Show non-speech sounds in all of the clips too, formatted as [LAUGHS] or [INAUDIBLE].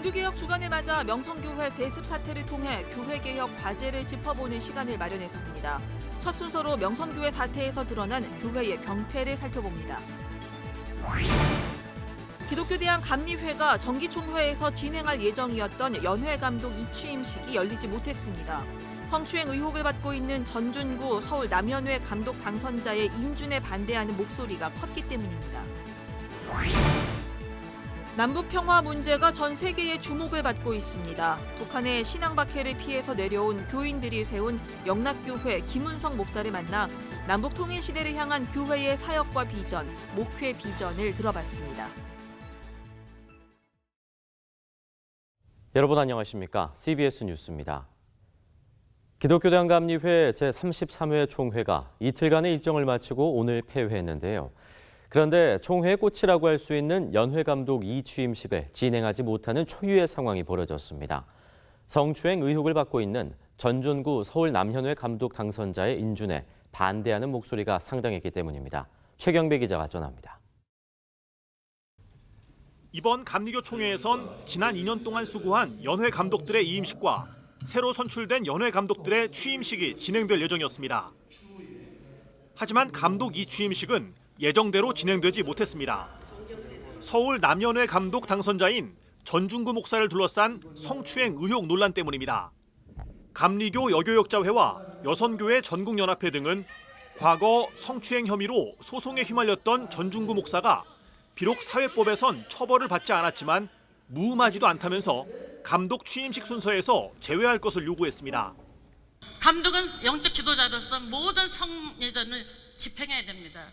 종교개혁 주간을 맞아 명성교회 세습 사태를 통해 교회개혁 과제를 짚어보는 시간을 마련했습니다. 첫 순서로 명성교회 사태에서 드러난 교회의 병폐를 살펴봅니다. 기독교대학 감리회가 정기총회에서 진행할 예정이었던 연회 감독 이취임식이 열리지 못했습니다. 성추행 의혹을 받고 있는 전준구 서울 남연회 감독 당선자의 인준에 반대하는 목소리가 컸기 때문입니다. 남북 평화 문제가 전 세계의 주목을 받고 있습니다. 북한의 신앙 박해를 피해서 내려온 교인들이 세운 영락교회 김은성 목사를 만나 남북 통일 시대를 향한 교회의 사역과 비전, 목회 비전을 들어봤습니다. 여러분 안녕하십니까? CBS 뉴스입니다. 기독교대학감리회 제33회 총회가 이틀간의 일정을 마치고 오늘 폐회했는데요. 그런데 총회의 꽃이라고 할 수 있는 연회 감독 이취임식을 진행하지 못하는 초유의 상황이 벌어졌습니다. 성추행 의혹을 받고 있는 전준구 서울 남현회 감독 당선자의 인준에 반대하는 목소리가 상당했기 때문입니다. 최경배 기자가 전합니다. 이번 감리교 총회에선 지난 2년 동안 수고한 연회 감독들의 이임식과 새로 선출된 연회 감독들의 취임식이 진행될 예정이었습니다. 하지만 감독 이 취임식은 예정대로 진행되지 못했습니다. 서울 남연회 감독 당선자인 전중구 목사를 둘러싼 성추행 의혹 논란 때문입니다. 감리교 여교역자회와 여선교회 전국연합회 등은 과거 성추행 혐의로 소송에 휘말렸던 전중구 목사가 비록 사회법에선 처벌을 받지 않았지만 무음하지도 않다면서 감독 취임식 순서에서 제외할 것을 요구했습니다. 감독은 영적 지도자로서 모든 성예전을 집행해야 됩니다.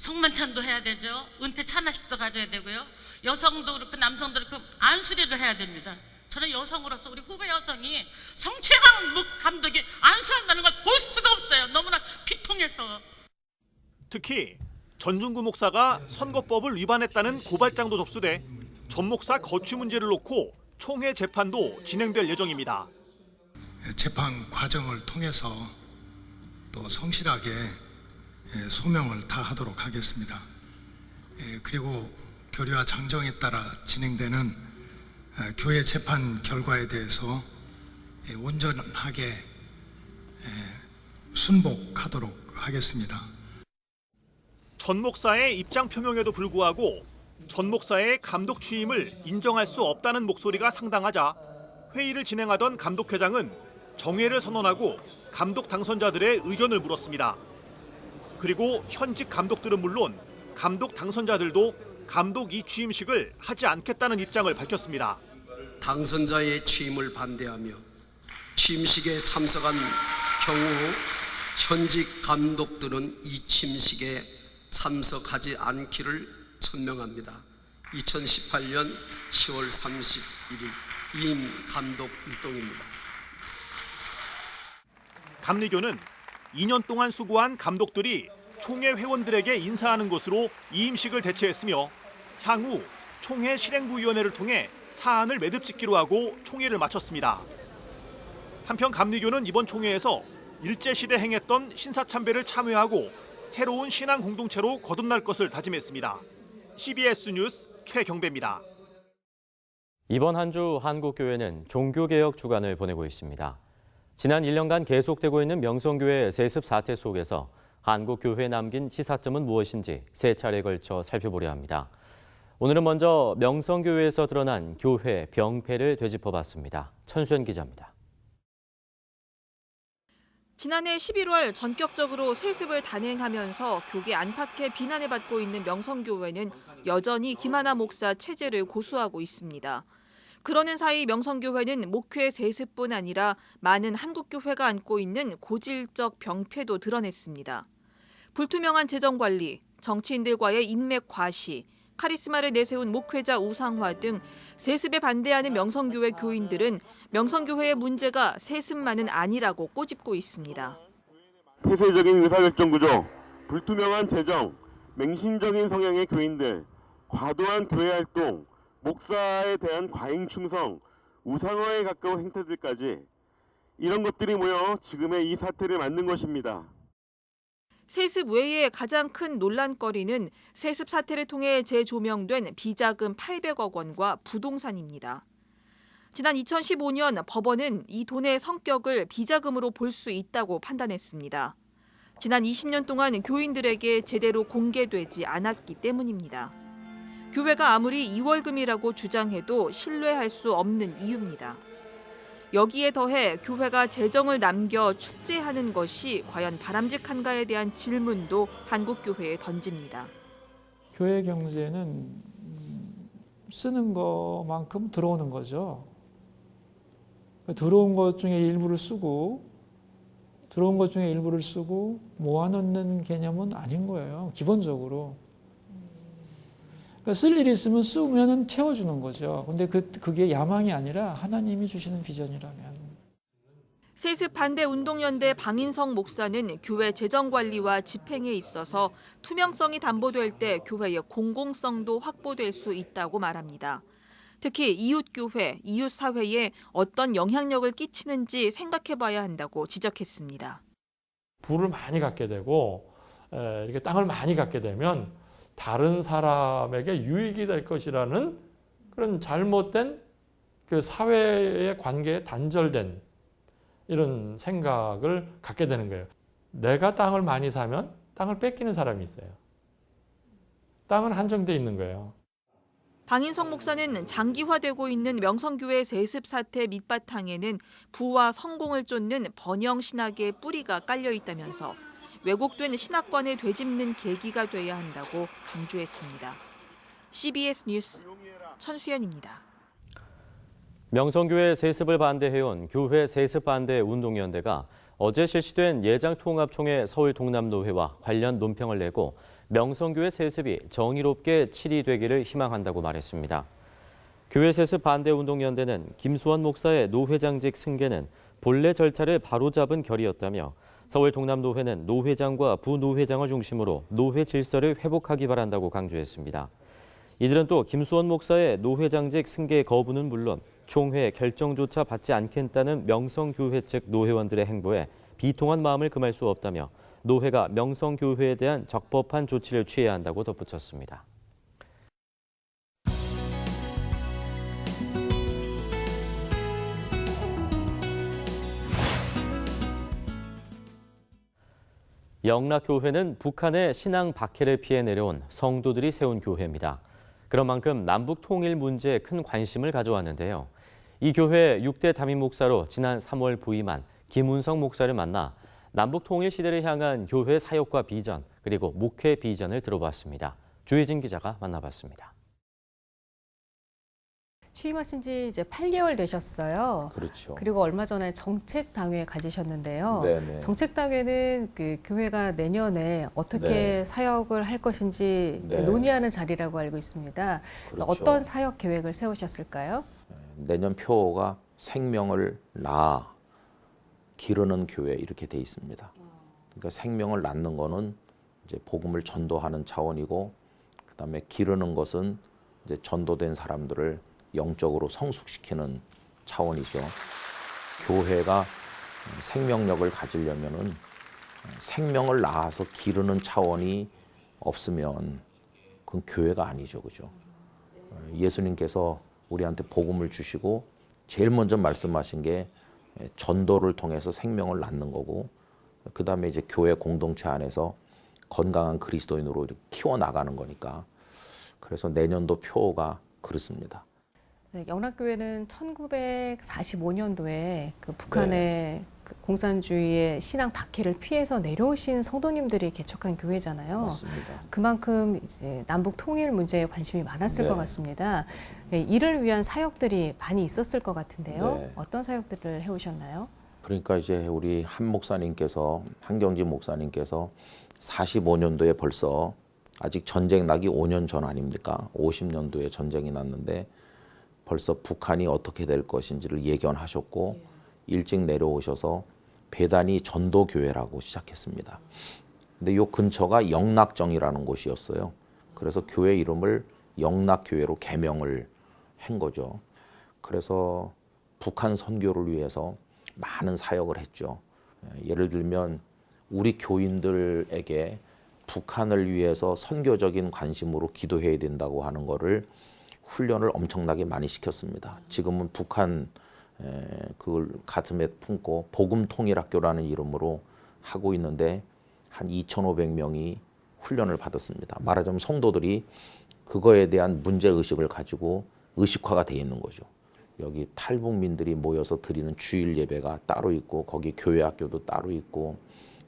성만찬도 해야 되죠. 은퇴 찬화식도 가져야 되고요. 여성도 그렇고 남성도 그렇고 안수리를 해야 됩니다. 저는 여성으로서 우리 후배 여성이 묵 감독이 안수한다는 걸 볼 수가 없어요. 너무나 비통해서. 특히 전중구 목사가 선거법을 위반했다는 고발장도 접수돼 전 목사 거취 문제를 놓고 총회 재판도 진행될 예정입니다. 재판 과정을 통해서 또 성실하게 예, 소명을 다하도록 하겠습니다. 예, 그리고 교리와 장정에 따라 진행되는 예, 교회 재판 결과에 대해서 예, 온전하게 예, 순복하도록 하겠습니다. 전 목사의 입장 표명에도 불구하고 전 목사의 감독 취임을 인정할 수 없다는 목소리가 상당하자 회의를 진행하던 감독회장은 정회를 선언하고 감독 당선자들의 의견을 물었습니다. 그리고 현직 감독들은 물론 감독 당선자들도 감독 이 취임식을 하지 않겠다는 입장을 밝혔습니다. 당선자의 취임을 반대하며 취임식에 참석한 경우 현직 감독들은 이 취임식에 참석하지 않기를 천명합니다. 2018년 10월 31일 이임 감독 일동입니다. 감리교는 2년 동안 수고한 감독들이 총회 회원들에게 인사하는 것으로 이임식을 대체했으며 향후 총회 실행부위원회를 통해 사안을 매듭 짓기로 하고 총회를 마쳤습니다. 한편 감리교는 이번 총회에서 일제시대 행했던 신사참배를 참여하고 새로운 신앙 공동체로 거듭날 것을 다짐했습니다. CBS 뉴스 최경배입니다. 이번 한 주 한국교회는 종교개혁 주간을 보내고 있습니다. 지난 1년간 계속되고 있는 명성교회 세습 사태 속에서 한국 교회에 남긴 시사점은 무엇인지 세 차례에 걸쳐 살펴보려 합니다. 오늘은 먼저 명성교회에서 드러난 교회 병폐를 되짚어봤습니다. 천수연 기자입니다. 지난해 11월 전격적으로 세습을 단행하면서 교계 안팎의 비난을 받고 있는 명성교회는 여전히 김하나 목사 체제를 고수하고 있습니다. 그러는 사이 명성교회는 목회 세습뿐 아니라 많은 한국교회가 안고 있는 고질적 병폐도 드러냈습니다. 불투명한 재정 관리, 정치인들과의 인맥 과시, 카리스마를 내세운 목회자 우상화 등 세습에 반대하는 명성교회 교인들은 명성교회의 문제가 세습만은 아니라고 꼬집고 있습니다. 폐쇄적인 의사결정 구조, 불투명한 재정, 맹신적인 성향의 교인들, 과도한 교회 활동, 목사에 대한 과잉 충성, 우상화에 가까운 행태들까지 이런 것들이 모여 지금의 이 사태를 만든 것입니다. 세습 외에 가장 큰 논란거리는 세습 사태를 통해 재조명된 비자금 800억 원과 부동산입니다. 지난 2015년 법원은 이 돈의 성격을 비자금으로 볼 수 있다고 판단했습니다. 지난 20년 동안 교인들에게 제대로 공개되지 않았기 때문입니다. 교회가 아무리 이월금이라고 주장해도 신뢰할 수 없는 이유입니다. 여기에 더해 교회가 재정을 남겨 축제하는 것이 과연 바람직한가에 대한 질문도 한국 교회에 던집니다. 교회 경제는 음, 쓰는 것만큼 들어오는 거죠. 들어온 것 중에 일부를 쓰고 들어온 것 중에 일부를 쓰고 모아놓는 개념은 아닌 거예요. 기본적으로. 그러니까 쓸 일이 있으면 쓰면은 채워주는 거죠. 근데 그, 그게 야망이 아니라 하나님이 주시는 비전이라면. 세습 반대 운동연대 방인성 목사는 교회 재정 관리와 집행에 있어서 투명성이 담보될 때 교회의 공공성도 확보될 수 있다고 말합니다. 특히 이웃 교회, 이웃 사회에 어떤 영향력을 끼치는지 생각해 봐야 한다고 지적했습니다. 부를 많이 갖게 되고 에, 이렇게 땅을 많이 갖게 되면 다른 사람에게 유익이 될 것이라는 그런 잘못된 그 사회의 관계에 단절된 이런 생각을 갖게 되는 거예요. 내가 땅을 많이 사면 땅을 뺏기는 사람이 있어요. 땅은 한정돼 있는 거예요. 방인성 목사는 장기화되고 있는 명성교회 세습 사태 밑바탕에는 부와 성공을 쫓는 번영 신학의 뿌리가 깔려 있다면서 왜곡된 신학관을 되짚는 계기가 돼야 한다고 강조했습니다. CBS 뉴스 천수연입니다. 명성교회 세습을 반대해온 교회 세습 반대 운동연대가 어제 실시된 예장 통합총회 서울 동남노회와 관련 논평을 내고 명성교회 세습이 정의롭게 치리되기를 희망한다고 말했습니다. 교회 세습 반대 운동연대는 김수원 목사의 노회장직 승계는 본래 절차를 바로잡은 결의였다며 서울 동남노회는 노회장과 부노회장을 중심으로 노회 질서를 회복하기 바란다고 강조했습니다. 이들은 또 김수원 목사의 노회장직 승계 거부는 물론 총회 결정조차 받지 않겠다는 명성교회 측 노회원들의 행보에 비통한 마음을 금할 수 없다며 노회가 명성교회에 대한 적법한 조치를 취해야 한다고 덧붙였습니다. 영락교회는 북한의 신앙 박해를 피해 내려온 성도들이 세운 교회입니다. 그런 만큼 남북 통일 문제에 큰 관심을 가져왔는데요. 이 교회 6대 담임 목사로 지난 3월 부임한 김운성 목사를 만나 남북 통일 시대를 향한 교회 사역과 비전 그리고 목회 비전을 들어봤습니다. 주혜진 기자가 만나봤습니다. 취임하신 지 이제 8개월 되셨어요. 그렇죠. 그리고 얼마 전에 정책 당회 가지셨는데요. 네네. 정책 당회는 그 교회가 내년에 어떻게 네. 사역을 할 것인지 네. 논의하는 자리라고 알고 있습니다. 그렇죠. 어떤 사역 계획을 세우셨을까요? 내년 표어가 생명을 낳아 기르는 교회 이렇게 돼 있습니다. 그러니까 생명을 낳는 거는 이제 복음을 전도하는 차원이고 그다음에 기르는 것은 이제 전도된 사람들을 영적으로 성숙시키는 차원이죠. 교회가 생명력을 가지려면은 생명을 낳아서 기르는 차원이 없으면 그건 교회가 아니죠, 그죠? 예수님께서 우리한테 복음을 주시고 제일 먼저 말씀하신 게 전도를 통해서 생명을 낳는 거고 그 다음에 이제 교회 공동체 안에서 건강한 그리스도인으로 키워 나가는 거니까 그래서 내년도 표가 그렇습니다. 네, 영락교회는 1945년도에 그 북한의 그 공산주의의 신앙 박해를 피해서 내려오신 성도님들이 개척한 교회잖아요. 맞습니다. 그만큼 이제 남북 통일 문제에 관심이 많았을 네. 것 같습니다. 네, 이를 위한 사역들이 많이 있었을 것 같은데요. 네. 어떤 사역들을 해오셨나요? 그러니까 이제 우리 한 목사님께서 한경진 목사님께서 45년도에 벌써 아직 전쟁 나기 5년 전 아닙니까? 50년도에 전쟁이 났는데 벌써 북한이 어떻게 될 것인지를 예견하셨고 일찍 내려오셔서 배단이 전도교회라고 시작했습니다. 근데 요 근처가 영락정이라는 곳이었어요. 그래서 교회 이름을 영락교회로 개명을 한 거죠. 그래서 북한 선교를 위해서 많은 사역을 했죠. 예를 들면 우리 교인들에게 북한을 위해서 선교적인 관심으로 기도해야 된다고 하는 거를 훈련을 엄청나게 많이 시켰습니다. 지금은 북한 에, 그걸 가슴에 품고 복음 통일학교라는 이름으로 하고 있는데 한 2,500명이 훈련을 받았습니다. 말하자면 성도들이 그거에 대한 문제 의식을 가지고 의식화가 돼 있는 거죠. 여기 탈북민들이 모여서 드리는 주일 예배가 따로 있고 거기 교회 학교도 따로 있고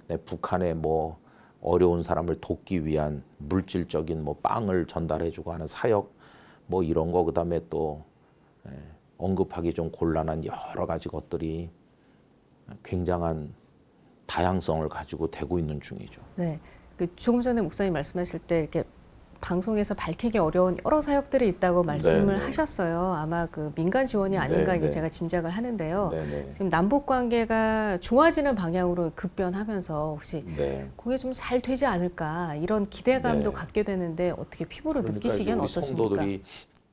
네, 북한에 뭐 어려운 사람을 돕기 위한 물질적인 뭐 빵을 전달해 주고 하는 사역 뭐 이런 거 그다음에 또 예, 언급하기 좀 곤란한 여러 가지 것들이 굉장한 다양성을 가지고 되고 있는 중이죠. 네. 그 조금 전에 목사님 말씀하실 때 이렇게 방송에서 밝히기 어려운 여러 사역들이 있다고 말씀을 네. 하셨어요. 아마 그 민간 지원이 아닌가 네, 이게 네. 제가 짐작을 하는데요. 네네. 지금 남북 관계가 좋아지는 방향으로 급변하면서 혹시 네. 그게 좀 잘 되지 않을까 이런 기대감도 네. 갖게 되는데 어떻게 피부로 그러니까 느끼시기엔 어떻습니까? 성도들이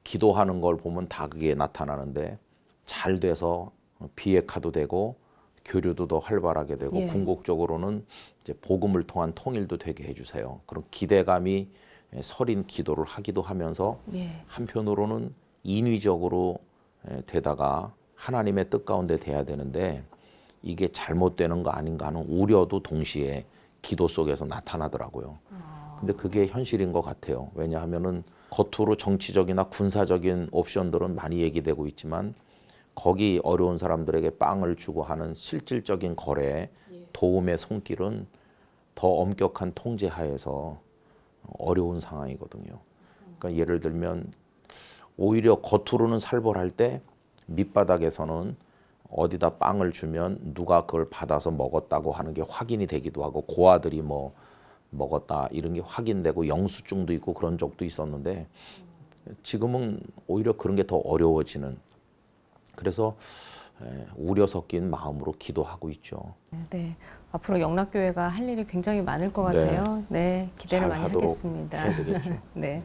기도하는 걸 보면 다 그게 나타나는데 잘 돼서 비핵화도 되고 교류도 더 활발하게 되고 예. 궁극적으로는 이제 복음을 통한 통일도 되게 해주세요. 그런 기대감이 서린 기도를 하기도 하면서 예. 한편으로는 인위적으로 에, 되다가 하나님의 뜻 가운데 돼야 되는데 이게 잘못되는 거 아닌가 하는 우려도 동시에 기도 속에서 나타나더라고요. 근데 그게 현실인 것 같아요. 왜냐하면은 겉으로 정치적이나 군사적인 옵션들은 많이 얘기되고 있지만 거기 어려운 사람들에게 빵을 주고 하는 실질적인 거래, 도움의 손길은 더 엄격한 통제 하에서 어려운 상황이거든요. 그러니까 예를 들면 오히려 겉으로는 살벌할 때 밑바닥에서는 어디다 빵을 주면 누가 그걸 받아서 먹었다고 하는 게 확인이 되기도 하고 고아들이 뭐 먹었다 이런 게 확인되고 영수증도 있고 그런 적도 있었는데 지금은 오히려 그런 게 더 어려워지는 그래서 에, 우려 섞인 마음으로 기도하고 있죠. 네. 앞으로 영락교회가 할 일이 굉장히 많을 것 네. 같아요. 네. 기대를 잘 많이 하도록 하겠습니다. 해야 되겠죠. [LAUGHS] 네.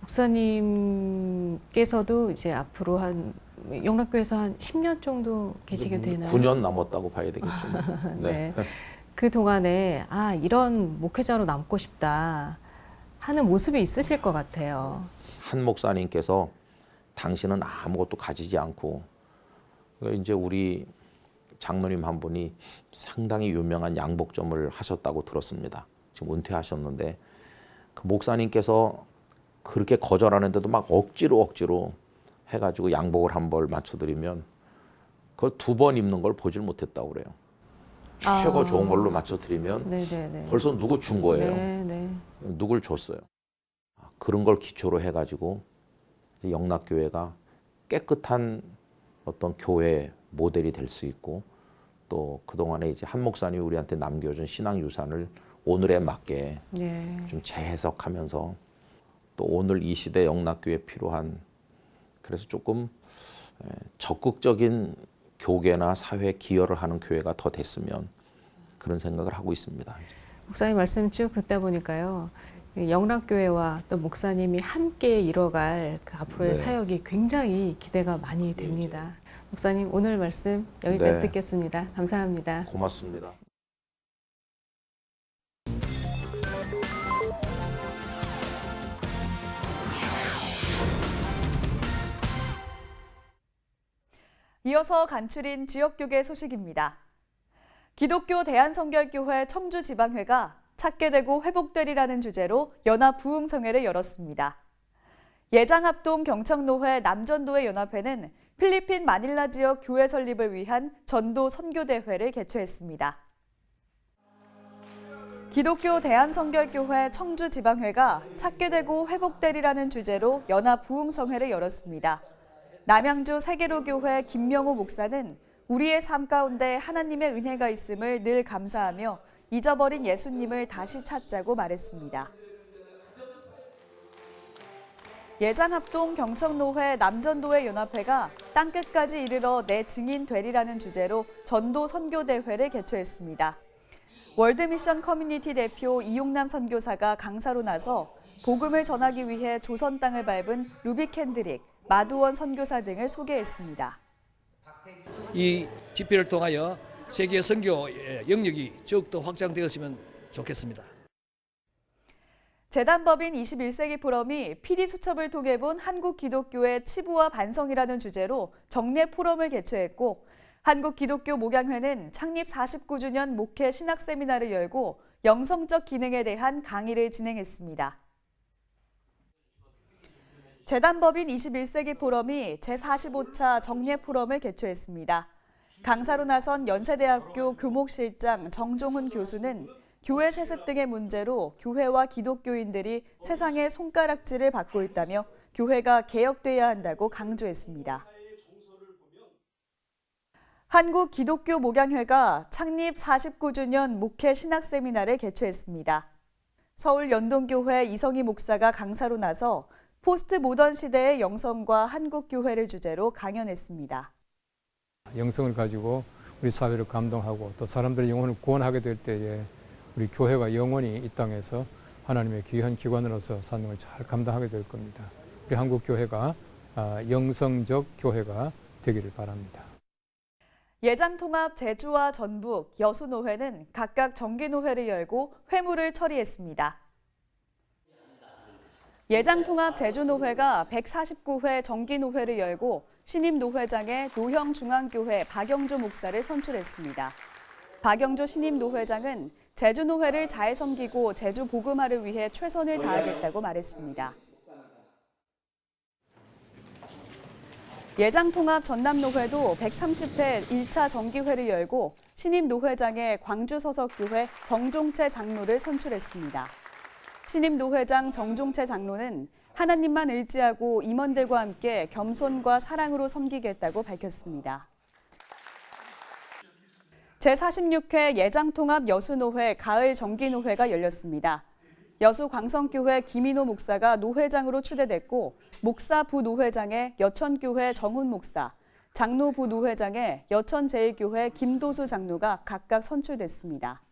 목사님께서도 이제 앞으로 한 영락교회에서 한 10년 정도 계시게 되나요? 9년 남았다고 봐야 되겠죠. [LAUGHS] 네. 그 동안에 아 이런 목회자로 남고 싶다 하는 모습이 있으실 것 같아요. 한 목사님께서 당신은 아무것도 가지지 않고 그러니까 이제 우리 장로님 한 분이 상당히 유명한 양복점을 하셨다고 들었습니다. 지금 은퇴하셨는데 그 목사님께서 그렇게 거절하는데도 막 억지로 억지로 해가지고 양복을 한 벌 맞춰드리면 그걸 두 번 입는 걸 보질 못했다고 그래요. 최고 아. 좋은 걸로 맞춰드리면 네네네. 벌써 누구 준 거예요. 네, 네. 누굴 줬어요. 아, 그런 걸 기초로 해가지고 영락교회가 깨끗한 어떤 교회 모델이 될 수 있고 또 그동안에 이제 한 목사님이 우리한테 남겨준 신앙 유산을 오늘에 맞게 네. 좀 재해석하면서 또 오늘 이 시대 영락교회에 필요한 그래서 조금 에, 적극적인 교계나 사회 기여를 하는 교회가 더 됐으면 그런 생각을 하고 있습니다. 목사님 말씀 쭉 듣다 보니까요. 이 영락교회와 또 목사님이 함께 이뤄갈 그 앞으로의 네. 사역이 굉장히 기대가 많이 됩니다. 목사님 오늘 말씀 여기까지 네. 듣겠습니다. 감사합니다. 고맙습니다. 이어서 간추린 지역교계 소식입니다. 기독교 대한성결교회 청주지방회가 찾게 되고 회복되리라는 주제로 연합 부흥성회를 열었습니다. 예장합동 경청노회 남전도회 연합회는 필리핀 마닐라 지역 교회 설립을 위한 전도 선교대회를 개최했습니다. 기독교 대한성결교회 청주지방회가 찾게 되고 회복되리라는 주제로 연합 부흥성회를 열었습니다. 남양주 세계로교회 김명호 목사는 우리의 삶 가운데 하나님의 은혜가 있음을 늘 감사하며 잊어버린 예수님을 다시 찾자고 말했습니다. 예장합동 경청노회 남전도회 연합회가 땅끝까지 이르러 내 증인 되리라는 주제로 전도 선교 대회를 개최했습니다. 월드미션 커뮤니티 대표 이용남 선교사가 강사로 나서 복음을 전하기 위해 조선 땅을 밟은 루비 캔드릭, 마두원 선교사 등을 소개했습니다. 이 집회를 통하여 세계 선교 영역이 더욱 더 확장되었으면 좋겠습니다. 재단법인 21세기 포럼이 PD 수첩을 통해 본 한국 기독교의 치부와 반성이라는 주제로 정례 포럼을 개최했고 한국 기독교 목양회는 창립 49주년 목회 신학 세미나를 열고 영성적 기능에 대한 강의를 진행했습니다. 재단법인 21세기 포럼이 제45차 정례 포럼을 개최했습니다. 강사로 나선 연세대학교 교목실장 정종훈 교수는 교회 세습 등의 문제로 교회와 기독교인들이 세상의 손가락질을 받고 있다며 교회가 개혁돼야 한다고 강조했습니다. 한국 기독교 목양회가 창립 49주년 목회 신학 세미나를 개최했습니다. 서울 연동교회 이성희 목사가 강사로 나서 포스트 모던 시대의 영성과 한국 교회를 주제로 강연했습니다. 영성을 가지고 우리 사회를 감동하고 또 사람들의 영혼을 구원하게 될 때에 우리 교회가 영원히 이 땅에서 하나님의 귀한 기관으로서 사명을 잘 감당하게 될 겁니다. 우리 한국 교회가 아, 영성적 교회가 되기를 바랍니다. 예장통합 제주와 전북, 여수노회는 각각 정기노회를 열고 회무를 처리했습니다. 예장통합 제주노회가 149회 정기노회를 열고 신임 노회장에 노형중앙교회 박영조 목사를 선출했습니다. 박영조 신임 노회장은 제주 노회를 잘 섬기고 제주 복음화를 위해 최선을 다하겠다고 말했습니다. 예장통합 전남노회도 130회 1차 정기회를 열고 신임 노회장에 광주서석교회 정종채 장로를 선출했습니다. 신임 노회장 정종채 장로는 하나님만 의지하고 임원들과 함께 겸손과 사랑으로 섬기겠다고 밝혔습니다. 제46회 예장통합 여수노회 가을 정기노회가 열렸습니다. 여수 광성교회 김인호 목사가 노회장으로 추대됐고 목사 부노회장에 여천교회 정훈 목사, 장로 부노회장에 여천제일교회 김도수 장로가 각각 선출됐습니다.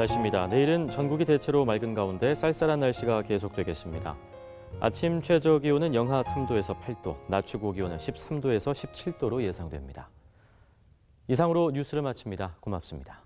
날씨입니다. 내일은 전국이 대체로 맑은 가운데 쌀쌀한 날씨가 계속되겠습니다. 아침 최저 기온은 영하 3도에서 8도, 낮 최고 기온은 13도에서 17도로 예상됩니다. 이상으로 뉴스를 마칩니다. 고맙습니다.